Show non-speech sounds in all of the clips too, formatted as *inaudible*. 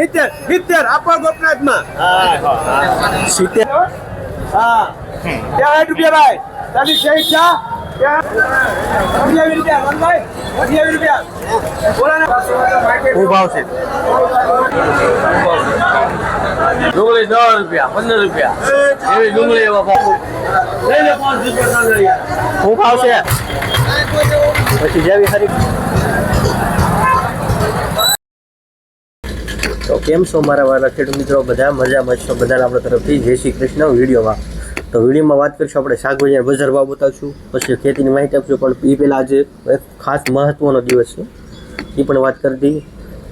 સિત્તેર સિત્તેર, આપો ગોપનાથમાં. સિત્તેર. હા. ત્યાં સાઠ રૂપિયા ભાઈ. તારી સહી ચા ડુંગળી દસ રૂપિયા, પંદર રૂપિયા. એવી ડુંગળી એવા પાંચ રૂપિયા શું ભાવ છે? પછી જેવી હરી તો કેમ છો મારા વાળા ખેડૂત મિત્રો? બધા મજામાં છો? બધાને આપણા તરફથી જય શ્રી કૃષ્ણ વિડીયોમાં. તો વિડીયોમાં વાત કરીશું આપણે શાકભાજી બજાર ભાવ બતાવશું, પછી ખેતીની માહિતી આપશું, પણ એ પહેલાં આજે એક ખાસ મહત્ત્વનો દિવસ છે. એ પણ વાત કરી દઈએ.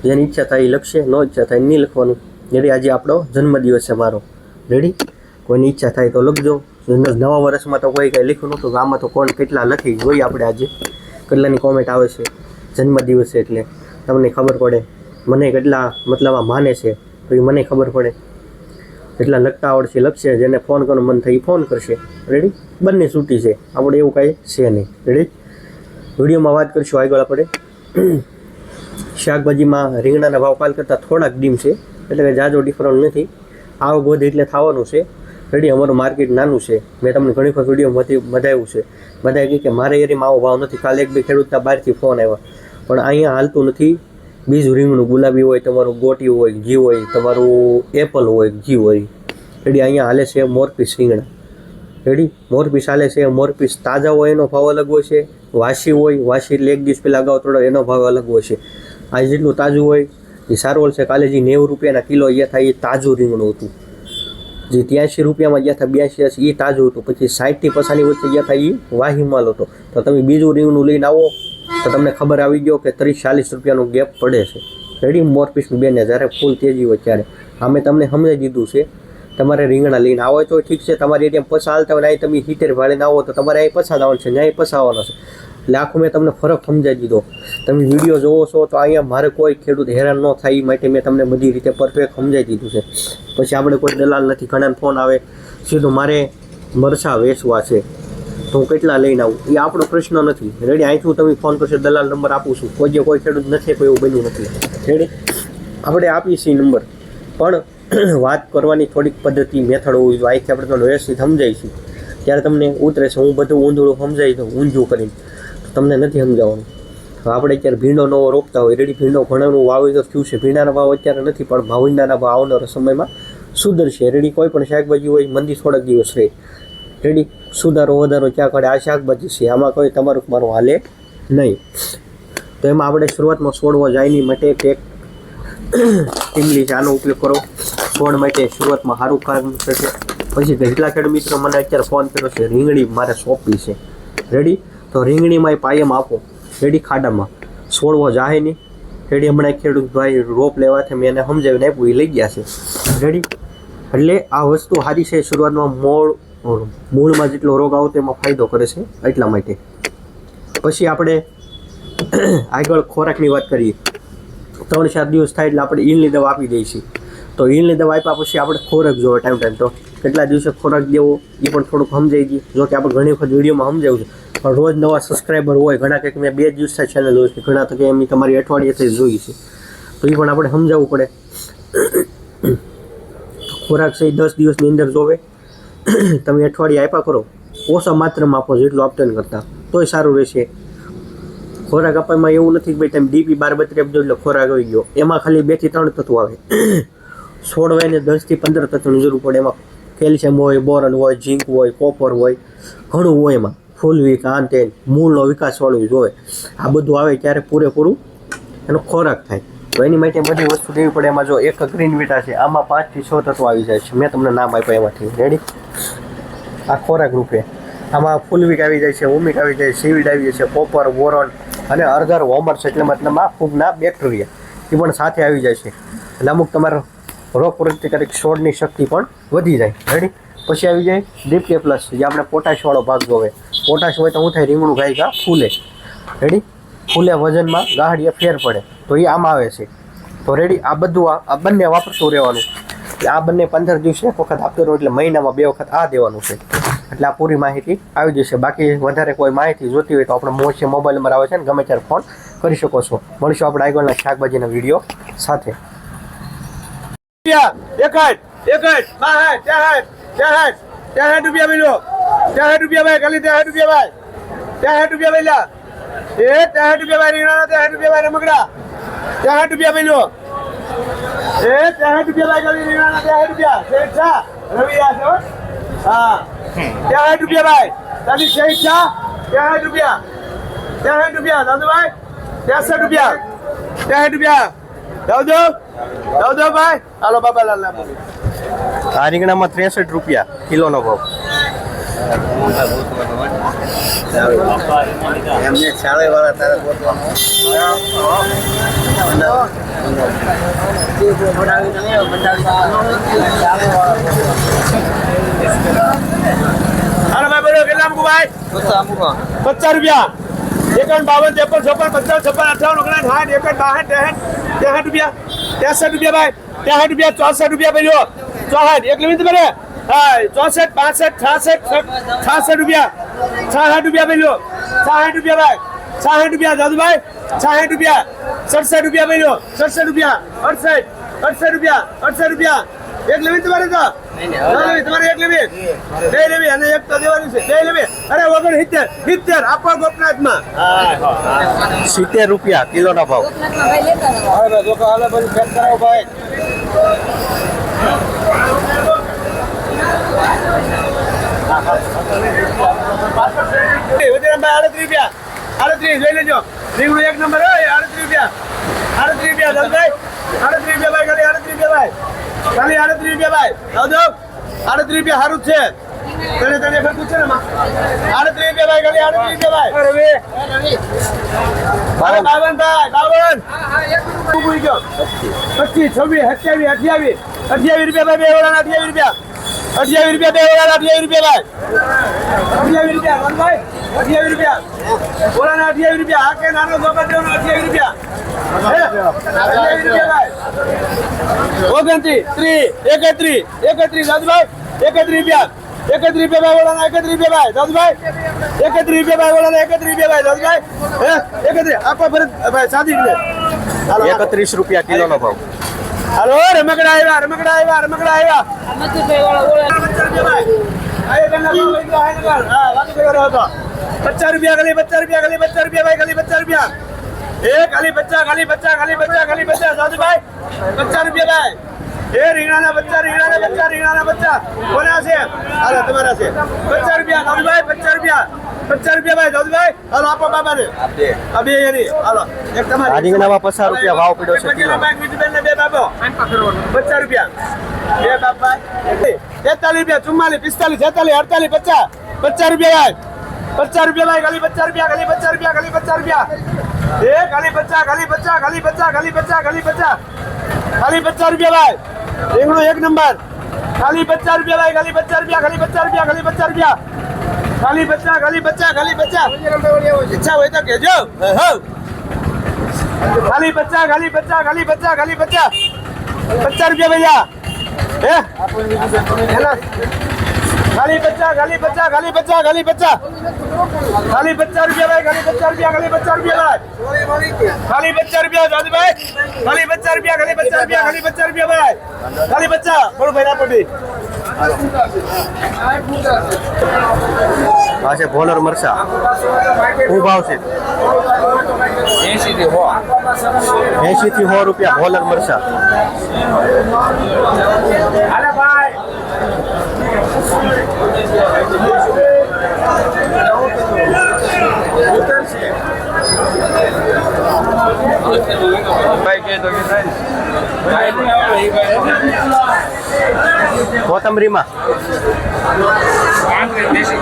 જેની ઈચ્છા થાય એ લખશે, ન ઈચ્છા થાય નહીં લખવાનું. રેડી, આજે આપણો જન્મદિવસ છે મારો. રેડી? કોઈની ઈચ્છા થાય તો લખજો. નવા વર્ષમાં તો કોઈ કંઈ લખ્યું નહોતું આમાં તો કોણ કેટલા લખી, જોઈએ આપણે આજે. કેટલાની કોમેન્ટ આવે છે જન્મદિવસ એટલે. તમને ખબર પડે. મને કેટલા મતલબ આ માને છે, તો એ મને ખબર પડે. એટલા લખતા આવડશે લખશે જેને ફોન કરવાનો મન થાય એ ફોન કરશે. રેડી બંને છૂટી છે. આપણે એવું કાંઈ છે નહીં. રેડી વિડીયોમાં વાત કરીશું આગળ આપણે. *clears throat* શાકભાજીમાં રીંગણાના ભાવ કાલ કરતાં થોડાક ડીમ છે. એટલે કે જાજો ડિફરન્ટ નથી. આવો બોધ એટલે થવાનું છે. રેડી અમારું માર્કેટ નાનું છે. મેં તમને ઘણી વખત વીડિયો બધાવ્યું છે. બધાએ કહે કે મારે એરીમાં આવો ભાવ નથી. કાલે એક બે ખેડૂતના બહારથી ફોન આવ્યા. પણ અહીંયા હાલતું નથી. બીજું રીંગણું ગુલાબી હોય, તમારું ગોટી હોય, ઘી હોય, તમારું એપલ હોય, ઘી હોય. રેડી, અહીંયા હાલે છે મોરપીસ રીંગણા. રેડી મોરપીસ હાલે છે મોરપીસ તાજા હોય એનો ભાવ અલગ હોય છે, વાસી હોય, વાસી એટલે એક દિવસ પહેલાં અગાઉ થોડો એનો ભાવ અલગ હોય છે. આ જેટલું તાજું હોય, એ સારું છે. કાલે જે નેવું રૂપિયાના કિલો અહીંયા થાય, એ તાજું રીંગણું હતું. જે ત્યાંસી રૂપિયામાં ગયા હતા બ્યાસી હશે એ તાજું હતું. પછી સાઠથી પસાની વચ્ચે ગયા હતા એ વાહી માલ હતો. તો તમે બીજું રીંગણું લઈને આવો. તો તમને ખબર આવી ગયો કે ત્રીસ ચાલીસ રૂપિયાનો ગેપ પડે છે. રેડી મોરપીસનું બેને જ્યારે ફૂલ તેજી હોય ત્યારે. અમે તમને સમજાવી દીધું છે, તમારે રીંગણા લઈને આવો તો ઠીક છે, તમારી એટીએમ પછા હાલતા હોય તમે હીટર ભાડીને આવો તો તમારે અહીં પછા આવવાનું છે ન્યાય પછાવવાનો છે. એટલે આખું મેં તમને ફરક સમજાવી દીધો. તમે વીડિયો જોવો છો તો અહીંયા મારે કોઈ ખેડૂત હેરાન ન થાય એ માટે મેં તમને બધી રીતે પરફેક્ટ સમજાવી દીધું છે. પછી આપણે કોઈ દલાલ નથી ઘણા ફોન આવે, સીધું મારે મરસા વેચવા છે. તો હું કેટલા લઈને આવું? એ આપણો પ્રશ્ન નથી. રેડી, અહીંથી તમે ફોન કરશો, દલાલ નંબર આપું છું. કોઈ જે કોઈ ખેડૂત નથી, કોઈ એવું બન્યું નથી. રેડી આપણે આપીએ છીએ નંબર. પણ *clears throat* વાત કરવાની થોડીક પદ્ધતિ મેથડ હોવી જોઈએ. અહીંથી આપણે તમને વ્યવસ્થિત સમજાવીશું. ત્યારે તમને ઉતરે છે, હું બધું ઊંધળું સમજાવી દઉં, ઊંધું કરીને. તો તમને નથી સમજાવવાનું આપણે અત્યારે ભીંડો નવો રોપતા હોય. રેડી ભીંડો ઘણાનું વાવેતર થયું છે. ભીંડાના ભાવ અત્યારે નથી, પણ ભાવિંડાના ભાવ આવનારા સમયમાં સુધરશે. રેડી કોઈ પણ શાકભાજી હોય, મંદી થોડાક દિવસ રહે. રેડી સુધારો વધારો ક્યાં કરે આ શાકભાજી છે. આમાં કોઈ તમારું મારું હાલે નહીં. તો એમાં આપણે શરૂઆતમાં છોડવો જાય નહીં માટે એક ટીમલી છે. આનો ઉપયોગ કરો. છોડ માટે શરૂઆતમાં સારું કામ થશે. પછી કેટલા ખેડ મિત્રો મને અત્યારે ફોન કર્યો છે, રીંગણી મારે સોંપવી છે. રેડી તો રીંગણીમાં એ પાયમ આપો. રેડી ખાડામાં. છોડવો જાહે નહીં રેડી હમણાં ખેડૂત ભાઈ રોપ લેવાથી મેં એને સમજાવીને આપ્યું. એ લઈ ગયા છે. રેડી એટલે આ વસ્તુ સારી છે. શરૂઆતમાં મોળ મૂળમાં જેટલો રોગ આવતો એમાં ફાયદો કરે છે એટલા માટે. પછી આપણે *clears throat* આગળ ખોરાકની વાત કરીએ. ત્રણ ચાર દિવસ થાય એટલે આપણે ઈલની દવા આપી દઈએ છીએ. તો ઈલની દવા આપ્યા પછી આપણે ખોરાક જોવે ટાઈમ ટાઈમ તો કેટલા દિવસે ખોરાક દેવો એ પણ થોડુંક સમજાઈ ગયું. જો કે આપણે ઘણી વખત વિડીયોમાં સમજાવ્યું છે. પણ રોજ નવા સબસ્ક્રાઈબર હોય, ઘણા કંઈક મેં બે દિવસ ચેનલ જોઈ છે. ઘણા તો કે એમની તમારી અઠવાડિયેથી જોઈ છે. તો એ પણ આપણે સમજાવવું પડે. *clears throat* ખોરાક સહી દસ દિવસની અંદર જોવે. *clears throat* તમે અઠવાડિયે આપ્યા કરો. ઓછા માત્રામાં આપો જેટલું આપતા કરતા. તોય સારું રહેશે. ખોરાક આપવામાં એવું નથી કે ભાઈ તમે ડીપી બાર બત્રી આપજો એટલે ખોરાક આવી ગયો. એમાં ખાલી બેથી ત્રણ તત્વો આવે. *clears throat* છોડવાને દસથી પંદર તત્વની જરૂર પડે. એમાં કેલ્શિયમ હોય, બોરન હોય, ઝીંક હોય, કોપર હોય, ઘણું હોય એમાં. ફૂલવીક આ તે મૂળનો વિકાસવાળું જોવે આ બધું આવે ત્યારે પૂરેપૂરું એનો ખોરાક થાય. તો એની માટે બધી વસ્તુ દેવી પડે. એમાં જો એક ગ્રીન વિટા છે, આમાં પાંચથી છ તત્વો આવી જાય છે. મેં તમને નામ આપ્યા એમાંથી. રેડી આ ખોરાક રૂપે. આમાં ફૂલવીક આવી જાય છે ઓમિક આવી જાય છે સીવીડ આવી જાય છે, કોપર, બોરોન અને અર્ગર વોમર્સ એટલે મતલબ આ ફૂગના બેક્ટેરિયા એ પણ સાથે આવી જાય છે. એટલે અમુક તમારો રોગ પ્રતિકારક છોડની શક્તિ પણ વધી જાય. રેડી પછી આવી જાય ડીપકે પ્લસ જે આપણે પોટાશવાળો ભાગ જોવે. પોટાશ હોય તો હું થાય રીંગણું ગાય ફૂલે. રેડી ફૂલે વજનમાં ગાહડીએ ફેર પડે. તો એ આમ આવે છે. તો રેડી આ બધું આ- બંને વાપરતું રહેવાનું. એટલે આ બંને પંદર દિવસે એક વખત આપતો રહો, એટલે મહિનામાં બે વખત આ દેવાનું છે. એટલે આ પૂરી માહિતી આવી જશે. બાકી વધારે કોઈ માહિતી જોતી હોય તો આપણે મોચે મોબાઈલ નંબર આવે છે ને, ગમે ત્યારે ફોન કરી શકો છો. મળીશું આપણે આગળના શાકભાજીના વીડિયો સાથે. એકઠ એકઠ બાસઠ ત્રેસઠ ત્રેસઠ ત્રેસઠ રૂપિયા મિલો ત્રેસઠ રૂપિયા ભાઈ ખાલી ત્રેસઠ રૂપિયા ભાઈ. ત્રેસઠ રૂપિયા મિલા એ ત્રેસઠ રૂપિયા ભાઈ રીંગણા ત્રેસઠ રૂપિયા ભાઈ રમકડા. ત્રેસઠ રૂપિયા મેલ્યો એ ત્રેસઠ રૂપિયા ભાઈ ખાલી રીંગણા ત્રેસઠ રૂપિયા. શેઠ શાહ રવિ આ છે હો. હા. ત્રેસઠ રૂપિયા ભાઈ. તારી શેઠ શાહ ત્રેસઠ રૂપિયા. ત્રેસઠ રૂપિયા. દાદુભાઈ ત્રેસઠ રૂપિયા. ત્રેસઠ રૂપિયા. દાઉદો દાઉદો ભાઈ. હાલો બાબા લાલ. આ રીંગણામાં ત્રેસઠ રૂપિયા કિલોનો ભાવ. એમને તારે ગોતવાનું. ભાઈ બોલો, કેટલા મૂકું ભાઈ? પચાસ રૂપિયા. એકાવન બાવન, ત્રેપન, છપ્પન પચાસ છપ્પન અઠાવન ઓગણ સાઠ એકડ બાસઠ, ત્રેસઠ ત્રેસઠ રૂપિયા. ત્રેસઠ રૂપિયા ભાઈ. ત્રેસઠ રૂપિયા, ચોસઠ રૂપિયા પેલો ચોસઠ એક મિનિટ બને ચોસઠ પાસઠ છાસઠ છાસઠ રૂપિયા. છાસઠ રૂપિયા પેલો છાસઠ રૂપિયા ભાઈ. છાસઠ રૂપિયા દાદુભાઈ. છાસઠ રૂપિયા. સડસઠ રૂપિયા પેલો સડસઠ રૂપિયા. અડસઠ. અડસઠ રૂપિયા. અડસઠ રૂપિયા. એક લેવી તમારે તો? ના લેવી તમારે એક લેવી. બે લેવી અને એક તો દેવાની છે. બે લેવી. અરે વગર સિત્તેર. સિત્તેર આપવા ગોપનાથમાં. સિત્તેર રૂપિયા કિલોનો ભાવ. વજરામભાઈ આડત્રીસ રૂપિયા. આડત્રીસ લઈ લેજો. રીંગણું એક નંબર હોય આડત્રીસ રૂપિયા. આડત્રીસ રૂપિયા દલભાઈ આડત્રીસ રૂપિયા ભાઈ ખાલી આડત્રીસ રૂપિયા ભાઈ. ખાલી આડત્રીસ રૂપિયા ભાઈ. આવજો આડત્રીસ રૂપિયા સારું જ છે. તને તને ખર્ચું છે ને? આડત્રીસ રૂપિયા ભાઈ ખાલી આડત્રીસ રૂપિયા ભાઈ. બાવન. બાવન ભાઈ બાવન પચીસ છવ્વીસ સત્યાવીસ અઠ્યાવીસ. અઠ્યાવીસ રૂપિયા ભાઈ બે અઠ્યાવીસ રૂપિયા. અઠ્યાવીસ રૂપિયા બે ઓલા અઠ્યાવીસ રૂપિયા ભાઈ. અઠ્યાવીસ રૂપિયા વનભાઈ અઠ્યાવીસ રૂપિયા. ઓળાના અઠ્યાવીસ રૂપિયા. આ કે નાનો સોબત દેવાનો અઠ્યાવીસ રૂપિયા? અઠ્યાવીસ રૂપિયા ભાઈ. ઓગણત્રીસ ત્રીસ એકત્રીસ એકત્રીસ દાદુભાઈ એકત્રીસ રૂપિયા. એકત્રીસ રૂપિયા ભાઈ એકત્રીસ રૂપિયા ભાઈ. દાદુભાઈ એકત્રીસ રૂપિયા ભાઈ ઓળાના એકત્રીસ રૂપિયા ભાઈ. દાદુભાઈ હે? એકત્રીસ આપા ભરત ભાઈ સાદી એકત્રીસ રૂપિયા કિલોનો ભાવ. હાલો, રમકડા આવ્યા રમકડા આવ્યા રમકડા આવ્યા. પચાસ રૂપિયા ખાલી, પચાસ રૂપિયા ખાલી, પચાસ રૂપિયા ભાઈ, ખાલી પચાસ રૂપિયા. એ ખાલી બચ્ચા ખાલી બચ્ચા ખાલી બચ્ચા ખાલી બચ્ચા સાધુભાઈ, પચાસ રૂપિયા ભાઈ. એ રીંગણાના બચ્ચા રીંગણાના બચ્ચા રીંગણાના બચ્ચા કોના છે? તમારા છે. પચાસ રૂપિયા, સાધુભાઈ, પચાસ રૂપિયા. પચાસ રૂપિયા ભાઈ દાદુભાઈ હાલો આપો બાબાને. આ બે એની. હાલો એક આ રીંગણામાં પચાસ રૂપિયા ભાવ પડ્યો છે કિલો? બે બાબો. પચાસ રૂપિયા. બે બાપા તેતાલીસ રૂપિયા ચુમ્માલીસ પિસ્તાલીસ છેતાલીસ અડતાલીસ પચાસ. પચાસ રૂપિયા ભાઈ પચાસ રૂપિયા ભાઈ ખાલી પચાસ રૂપિયા ખાલી પચાસ રૂપિયા ખાલી પચાસ રૂપિયા. એ ખાલી પચાસ ખાલી પચાસ ખાલી પચાસ ખાલી પચાસ ખાલી પચાસ. ખાલી પચાસ રૂપિયા ભાઈ. રીંગણું એક નંબર. ખાલી પચાસ રૂપિયા ભાઈ ખાલી પચાસ રૂપિયા ખાલી પચાસ રૂપિયા ખાલી પચાસ રૂપિયા. ખાલી બચ્ચા ખાલી બચ્ચા ખાલી બચ્ચા. ઈચ્છા હોય તો કેજો. ખાલી બચ્ચા ખાલી બચ્ચા ખાલી બચ્ચા ખાલી બચ્ચા. પચાસ રૂપિયા ભૈયા. હે. ખાલી બચ્ચા ખાલી બચ્ચા ખાલી બચ્ચા ખાલી બચ્ચા. ખાલી પચાસ રૂપિયા ભાઈ ખાલી પચાસ રૂપિયા ખાલી પચાસ રૂપિયા ભાઈ. ખાલી પચાસ રૂપિયા દાદુભાઈ ખાલી પચાસ રૂપિયા ખાલી પચાસ રૂપિયા ખાલી પચાસ રૂપિયા ભાઈ. ખાલી બચ્ચા. બોલો ભાઈ ના પડી આ છે ભોલર મરસા શું ભાવ છે? એસી થી સો રૂપિયા ભોલર મરસા ભાઈ. કોથમરીમાં પાંત્રીસ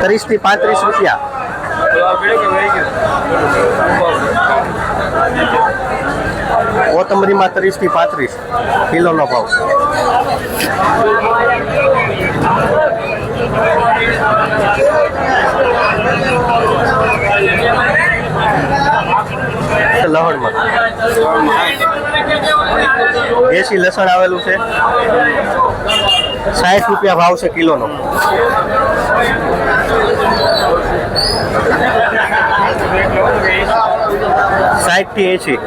ત્રીસથી પાંત્રીસ રૂપિયા કોથમરીમાં ત્રીસથી પાંત્રીસ કિલોનો ભાવ લહણમાં દેશી લસણ આવેલું છે. સાઠ રૂપિયા ભાવ છે કિલોનો. સાઠથી એસી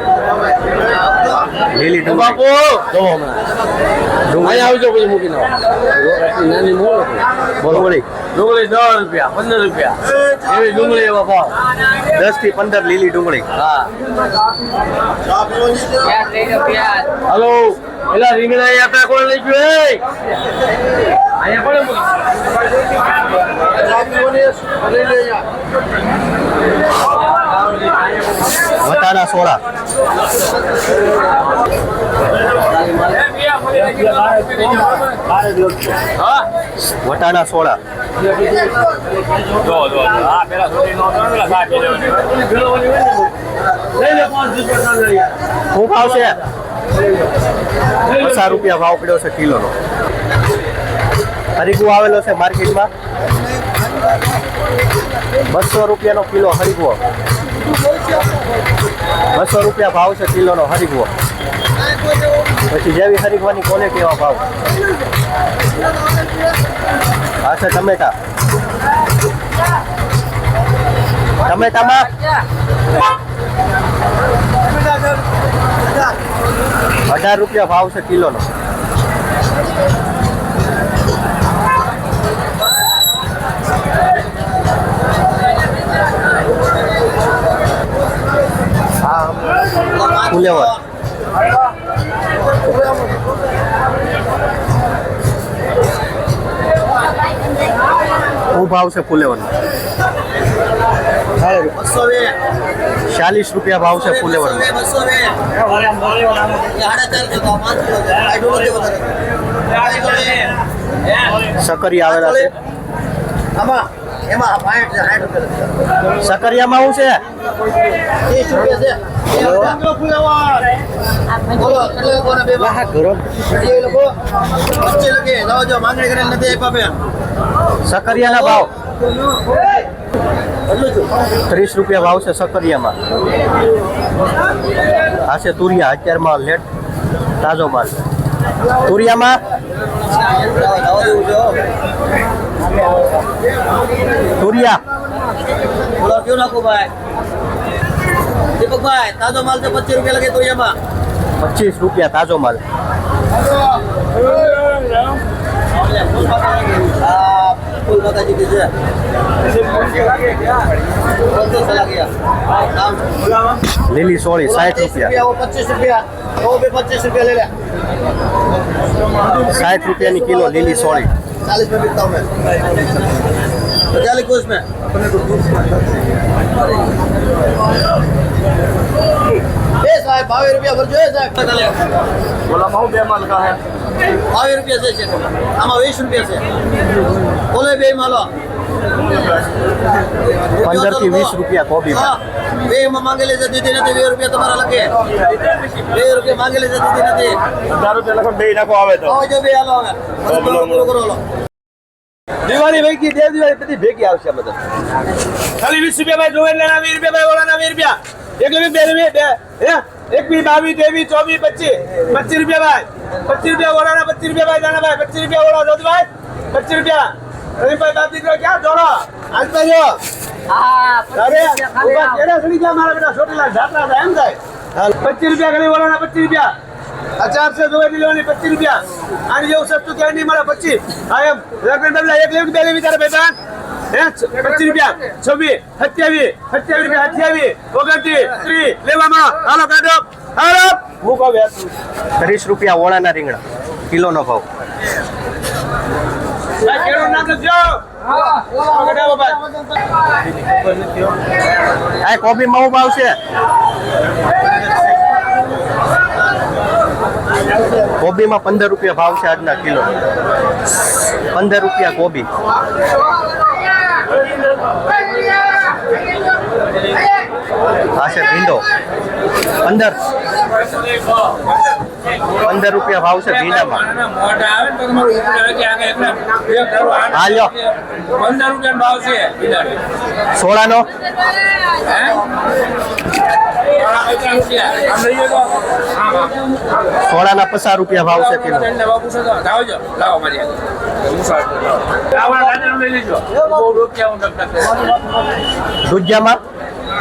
લીલી ડુંગળી બાપુ! જો હમણાં અહીંયા આવજો પછી મૂકીને આવો. નાની મોડો ડુંગળી ડુંગળી દસ રૂપિયા પંદર રૂપિયા. એવી ડુંગળી એવા ભાવ. દસથી પંદર લીલી ડુંગળી. હા. હલો. પેલા રીંગણા અહીંયા આપણે કોણ લઈ ગયું એ? અહીંયા કોણે મૂકી? વટાણા સોળા વટાણા સોળા શું ભાવ છે? પચાસ રૂપિયા ભાવ પડ્યો છે કિલોનો. હરીગું આવેલો છે માર્કેટમાં? બસો રૂપિયાનો કિલો હરીગવો બસો રૂપિયા ભાવ છે કિલોનો હરીગવો પછી જેવી હરીગવાની ક્વોલિટી એવા ભાવ. આ છે ટમેટા. ટમેટામાં? અઢાર રૂપિયા ભાવ છે કિલોનો. ફુલેવર શું ભાવ છે ફુલેવરનો બસો બે ચાલીસ રૂપિયા ભાવ છે ફુલેવરનો બસો બે સાડા ચારસો તો પાંચસો આટલું નથી વધારે સકરી આવેલા છે આમાં એમાં સાઠ સાઠ રૂપિયા સકરિયામાં શું છે? ત્રીસ રૂપિયા છે. બોલો કેટલા લોકોને બે માં? એ લોકો? વચ્ચે લગે જાઓ જો માંગણી કરેલ નથી આપ્યા બેન. સકરિયાના ભાવ. ત્રીસ રૂપિયા ભાવ છે સકરિયામાં. આ છે તુરિયા અત્યારમાં લેટ તાજો માલ. તુરિયામાં. તુરિયા બોલો કયો નાખો ભાઈ? તાજો માલ છે પચીસ રૂપિયા લગે તુરિયામાં પચીસ રૂપિયા તાજો માલ. ફૂલ માતાજી કી લીલી સોળી સાઠ રૂપિયા પચીસ રૂપિયા. रुपया वो भी पच्चीस रुपया ले ले સાઠ રૂપિયાની કિલો લીલી સોળી चालीस में बिकता हूँ मैं तो क्या लिखूँ इसमें ए साहब बावी रुपया भर जो है साहब બોલા ભાવ બે માલ કા હે બાવીસ રૂપિયા છે છે આમાં વીસ રૂપિયા છે બોલે બે માલો પંદરથી વીસ રૂપિયા કોબીમાં બે એમાં માંગેલી છે દીધી નથી બે રૂપિયા તમારા લખે બે રૂપિયા માંગેલી છે દીધી નથી. હજાર રૂપિયા લખો બે નાખો આવે તો. આવો જો બે હાલો હાલો. દિવાળી ભેગી દેવ દિવાળી બધી ભેગી આવશે બધા. ખાલી વીસ રૂપિયા ભાઈ જોવે ના વીસ રૂપિયા ભાઈ ઓલાના વીસ રૂપિયા. એક રૂપિયા બે રૂપિયા બે હે? બી બાવીસ ત્રેવીસ ચોવીસ પચીસ. પચીસ રૂપિયા ભાઈ. પચીસ રૂપિયા ઓલાના પચીસ રૂપિયા ભાઈ નાના ભાઈ પચીસ રૂપિયા ઓળા ભાઈ પચીસ રૂપિયા. રવિભાઈ બાપ દીકરો ક્યાં જોડો? આજ તો અરે ઊભા કેડા સડી ગયા મારા બેટા છોટીલા જાત્રા થાય એમ થાય. પચીસ રૂપિયા ખાલી ઓલાના પચીસ રૂપિયા. આ ચારસો જોવે લેવાની પચીસ રૂપિયા. આની જેવું સસ્તું ક્યાંય નહીં મળે પચીસ. હા એમ. લગ્ન બદલા એક લેવું બે લેવી તારે ભાઈ હે? પચીસ રૂપિયા. છવ્વીસ સત્યાવીસ સત્યાવીસ રૂપિયા અઠ્યાવીસ ઓગણત્રીસ ત્રીસ. લેવામાં. હાલો કાઢો. હાલો. વ્યાસ ત્રીસ રૂપિયા ઓળાના રીંગણા. કિલોનો ભાવ. આ કોબીમાં શું ભાવ છે કોબીમાં પંદર રૂપિયા ભાવ છે આજના કિલો. પંદર રૂપિયા કોબી આ છે ભીંડો. પંદર. પંદર રૂપિયા ભાવ છે ભીંડામાં. ને હા, લ્યો. પંદર રૂપિયા ભાવ છે સોળાનો? હે? સાડા પચાસ રૂપિયા. ભાવ છે કિલો. દૂધિયામાં?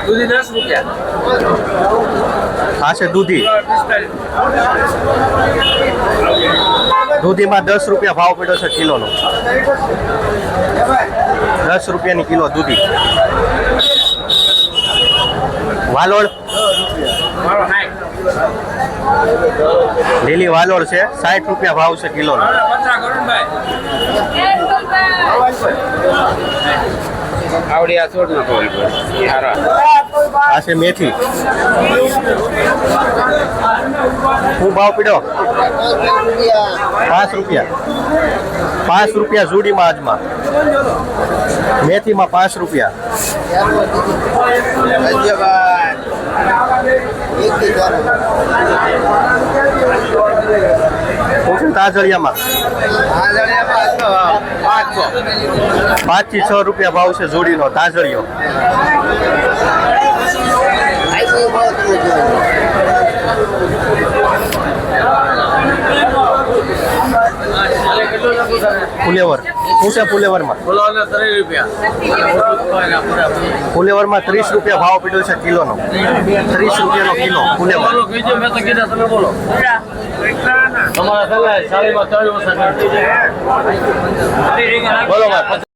દૂધી દસ રૂપિયા. આ છે દૂધી. દૂધીમાં દસ રૂપિયા ભાવ પડ્યો છે કિલોનો. દસ રૂપિયાની કિલો દૂધી. વાલોળ? લીલી વાલોળ છે. સાઠ રૂપિયા ભાવ છે ભાઈ આવડી આ છોડ નાખો આ છે મેથી. શું ભાવ પીડો? પાંચ રૂપિયા. પાંચ રૂપિયા જુડીમાં આજમાં. મેથીમાં પાંચ રૂપિયા. છે તાજળિયામાં? પાંચથી છ રૂપિયા ભાવ છે જોડીનો તાજળિયો. ફુલેવર શું છે ફુલેવરમાં બોલો ત્રીસ રૂપિયા ફુલેવરમાં ત્રીસ રૂપિયા ભાવ પીડ્યો છે કિલોનો. ત્રીસ રૂપિયાનો કિલો ફુલેવર બોલો કીધું મેં તો કીધા તમે બોલો તમારા સલાહ સાડીમાં ત્રણ વર્ષ બોલો ભાઈ